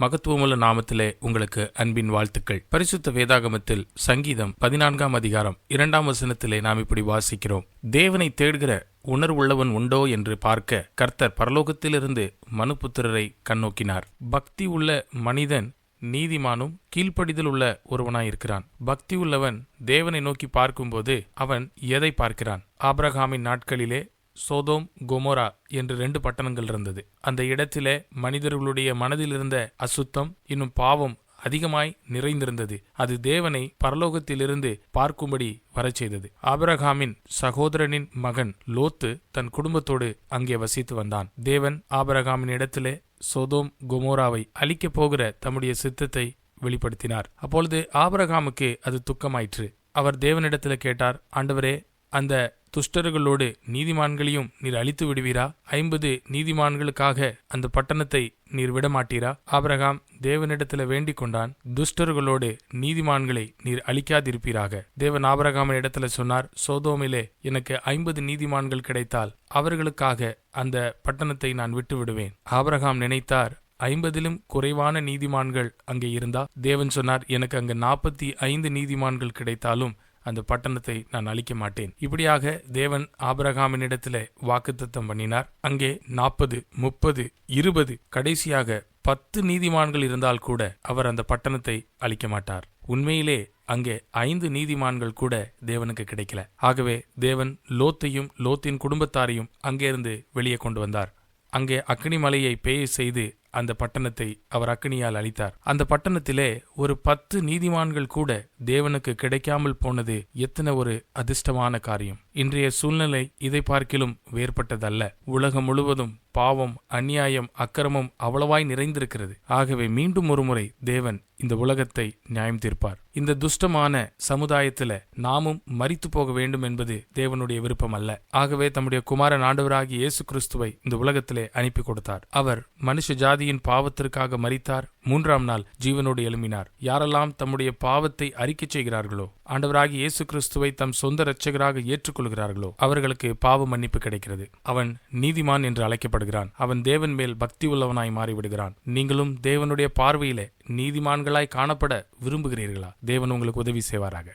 மகத்துவமுள்ள நாமத்திலே உங்களுக்கு அன்பின் வாழ்த்துக்கள். பரிசுத்த வேதாகமத்தில் சங்கீதம் பதினான்காம் அதிகாரம் இரண்டாம் வசனத்திலே நாம் இப்படி வாசிக்கிறோம். தேவனை தேடுகிற உணர்வுள்ளவன் உண்டோ என்று பார்க்க கர்த்தர் பரலோகத்திலிருந்து மனுபுத்திரரை கண்ணோக்கினார். பக்தி உள்ள மனிதன் நீதிமானும் கீழ்ப்படிதல் உள்ள ஒருவனாயிருக்கிறான். பக்தி உள்ளவன் தேவனை நோக்கி பார்க்கும்போது அவன் எதை பார்க்கிறான்? ஆபிரகாமின் நாட்களிலே சோதோம் கொமோரா என்று ரெண்டு பட்டணங்கள் இருந்தது. அந்த இடத்திலே மனிதர்களுடைய மனதிலிருந்த அசுத்தம் இன்னும் பாவம் அதிகமாய் நிறைந்திருந்தது. அது தேவனை பரலோகத்திலிருந்து பார்க்கும்படி வரச் செய்தது. ஆபரகாமின் சகோதரனின் மகன் லோத்து தன் குடும்பத்தோடு அங்கே வசித்து வந்தான். தேவன் ஆபரகாமின் இடத்திலே சோதோம் கொமோராவை அழிக்கப் போகிற தம்முடைய சித்தத்தை வெளிப்படுத்தினார். அப்பொழுது ஆபரகாமுக்கு அது துக்கமாயிற்று. அவர் தேவனிடத்தில் கேட்டார் ஆண்டவரே அந்த துஷ்டர்களோடு நீதிமான்களையும் நீர் அழித்து விடுவீரா? ஐம்பது நீதிமான்களுக்காக அந்த பட்டணத்தை நீர் விடமாட்டீரா? ஆபிரகாம் தேவனிடத்தில் வேண்டிக் கொண்டான் துஷ்டர்களோடு நீதிமான்களை நீர் அழிக்காதிருப்பீராக. தேவன் ஆபரகாமன் இடத்துல சொன்னார் சோதோமிலே எனக்கு ஐம்பது நீதிமான்கள் கிடைத்தால் அவர்களுக்காக அந்த பட்டணத்தை நான் விட்டு விடுவேன் ஆபரகாம் நினைத்தார் ஐம்பதிலும் குறைவான நீதிமான்கள் அங்கே இருந்தா? தேவன் சொன்னார் எனக்கு அங்கு நாற்பத்தி ஐந்து நீதிமான்கள் கிடைத்தாலும் அந்த பட்டணத்தை நான் அழிக்க மாட்டேன். இப்படியாக தேவன் ஆபிரகாமினிடத்திலே வாக்குத்தத்தம் பண்ணினார். அங்கே நாற்பது முப்பது இருபது கடைசியாக பத்து நீதிமான்கள் இருந்தால் கூட அவர் அந்த பட்டணத்தை அழிக்க மாட்டார். உண்மையிலே அங்கே ஐந்து நீதிமான்கள் கூட தேவனுக்கு கிடைக்கல. ஆகவே தேவன் லோத்தையும் லோத்தின் குடும்பத்தாரையும் அங்கேருந்து வெளியே கொண்டு வந்தார். அங்கே அக்னி மலையை பேய செய்து அந்த பட்டணத்தை அவர் அக்னியால் அளித்தார் அந்த பட்டணத்திலே ஒரு பத்து நீதிமான்கள் கூட தேவனுக்கு கிடைக்காமல் போனது எத்தனை ஒரு அதிர்ஷ்டமான காரியம். இன்றைய சூழ்நிலை இதை பார்க்கிலும் வேறுபட்டதல்ல. உலகம் முழுவதும் பாவம் அநியாயம் அக்கிரமம் அவ்வளவாய் நிறைந்திருக்கிறது. ஆகவே மீண்டும் ஒருமுறை தேவன் இந்த உலகத்தை நியாயம் தீர்ப்பார். இந்த துஷ்டமான சமுதாயத்துல நாமும் மறித்து போக வேண்டும் என்பது தேவனுடைய விருப்பம் அல்ல. ஆகவே தம்முடைய குமாரன் ஆண்டவராகிய இயேசு கிறிஸ்துவை இந்த உலகத்திலே அனுப்பி கொடுத்தார். அவர் மனுஷ ஜாதி ஜாதியின் பாவத்திற்காக மறித்தார் மூன்றாம் நாள் ஜீவனோடு எழும்பினார். யாரெல்லாம் தம்முடைய பாவத்தை அறிக்கை செய்கிறார்களோ ஆண்டவராக இயேசு கிறிஸ்துவை தம் சொந்த இரட்சகராக ஏற்றுக்கொள்கிறார்களோ அவர்களுக்கு பாவ மன்னிப்பு கிடைக்கிறது. அவன் நீதிமான் என்று அழைக்கப்படுகிறான். அவன் தேவன் மேல் பக்தி உள்ளவனாய் மாறிவிடுகிறான். நீங்களும் தேவனுடைய பார்வையிலே நீதிமான்களாய் காணப்பட விரும்புகிறீர்களா? தேவன் உங்களுக்கு உதவி செய்வாராக.